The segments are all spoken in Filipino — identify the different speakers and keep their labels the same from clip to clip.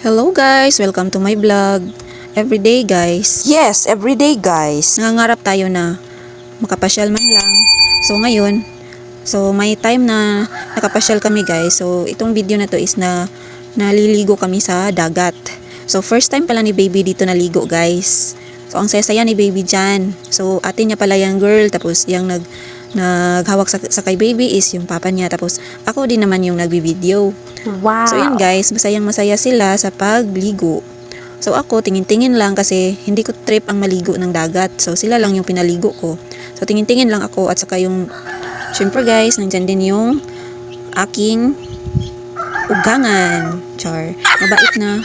Speaker 1: Hello guys! Welcome to my vlog. Everyday guys.
Speaker 2: Yes, everyday guys.
Speaker 1: Nangangarap tayo na makapasyal man lang. So ngayon, so may time na nakapasyal kami guys. So itong video na to is na naliligo kami sa dagat. So first time pala ni baby dito naligo guys. So ang saya-saya ni baby dyan. So ate niya pala yung girl. Tapos yung nag naghawak sa, sa kay baby is yung papa niya. Tapos ako din naman yung nagbi-video.
Speaker 2: Wow.
Speaker 1: So yun guys, masayang masaya sila sa pagligo. So ako, tingin-tingin lang kasi hindi ko trip ang maligo ng dagat. So sila lang yung pinaligo ko. So tingin-tingin lang ako at saka yung, syempre guys, nandyan din yung aking ugangan. Char. Mabait na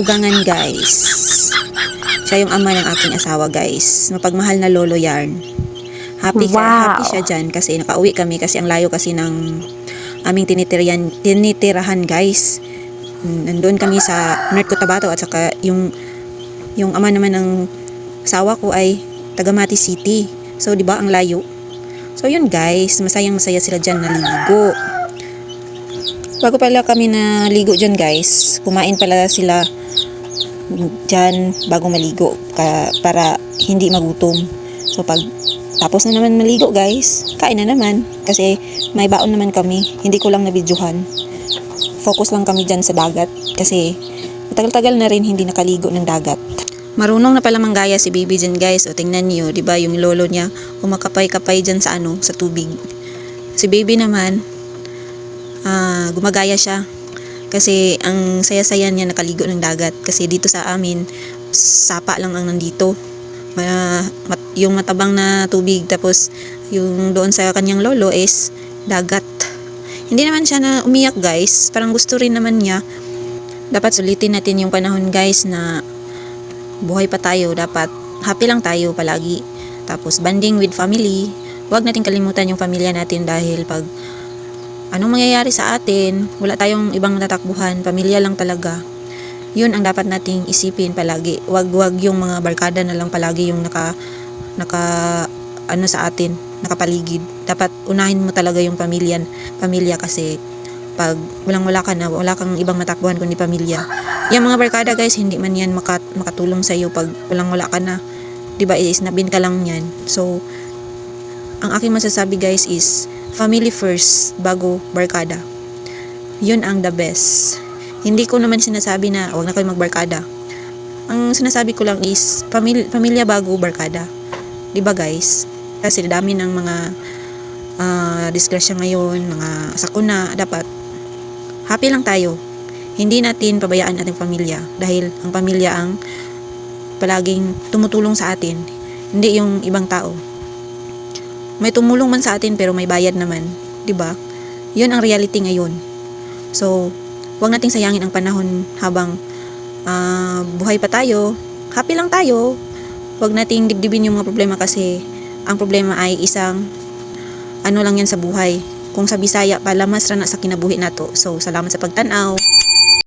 Speaker 1: ugangan guys. Siya yung ama ng aking asawa guys. Mapagmahal na lolo yarn. Happy, ka,
Speaker 2: Wow.
Speaker 1: happy siya dyan kasi nakauwi kami kasi ang layo kasi ng aming tinitirahan, tinitirahan guys. Nandun kami sa North Cotabato at saka yung yung ama naman ng asawa ko ay taga Mati City. So, di ba, ang layo. So, yun guys, masayang masaya sila dyan naliligo. Bago pala kami naligo dyan guys, kumain pala sila dyan bago maligo ka, para hindi magutom. So, pag tapos na naman maligo guys, kain na naman. Kasi may baon naman kami. Hindi ko lang nabidyohan. Focus lang kami dyan sa dagat. Kasi matagal-tagal na rin hindi nakaligo ng dagat. Marunong na pala manggaya si baby dyan guys. O tingnan niyo, di ba yung lolo niya umakapay-kapay dyan sa ano, sa tubig. Si baby naman, ah, gumagaya siya. Kasi ang saya-saya niya nakaligo ng dagat. Kasi dito sa amin, sapa lang ang nandito. Mat- yung matabang na tubig tapos yung doon sa kanyang lolo is dagat. Hindi naman siya na umiyak guys. Parang gusto rin naman niya. Dapat sulitin natin yung panahon guys na buhay pa tayo. Dapat happy lang tayo palagi. Tapos banding with family. Huwag natin kalimutan yung pamilya natin dahil pag anong mangyayari sa atin, wala tayong ibang natakbuhan. Pamilya lang talaga yun ang dapat nating isipin palagi. Wag wag yung mga barkada na lang palagi yung naka naka ano sa atin, nakapaligid. Dapat unahin mo talaga yung pamilya, pamilya kasi pag walang wala ka na, wala kang ibang matakbuhan kundi pamilya. Yung mga barkada guys, hindi man yan makat, makatulong sa iyo pag walang wala ka na. 'Di ba? Isnabin ka lang yan. So ang aking masasabi guys is family first bago barkada. Yun ang the best. Hindi ko naman sinasabi na huwag na kayo magbarkada. Ang sinasabi ko lang is pamilya, pamilya bago barkada. 'Di ba guys? Kasi dami ng mga ah, disgrasya ngayon, mga sakuna, dapat happy lang tayo. Hindi natin pabayaan ating pamilya dahil ang pamilya ang palaging tumutulong sa atin, hindi yung ibang tao. May tumulong man sa atin pero may bayad naman, 'di ba? 'Yun ang reality ngayon. So, huwag nating sayangin ang panahon habang ah, buhay pa tayo. Happy lang tayo. Huwag nating dibdibin yung mga problema kasi ang problema ay isang ano lang yan sa buhay. Kung sa Bisaya pala mas rana sa kinabuhi nato. So, salamat sa pagtanaw.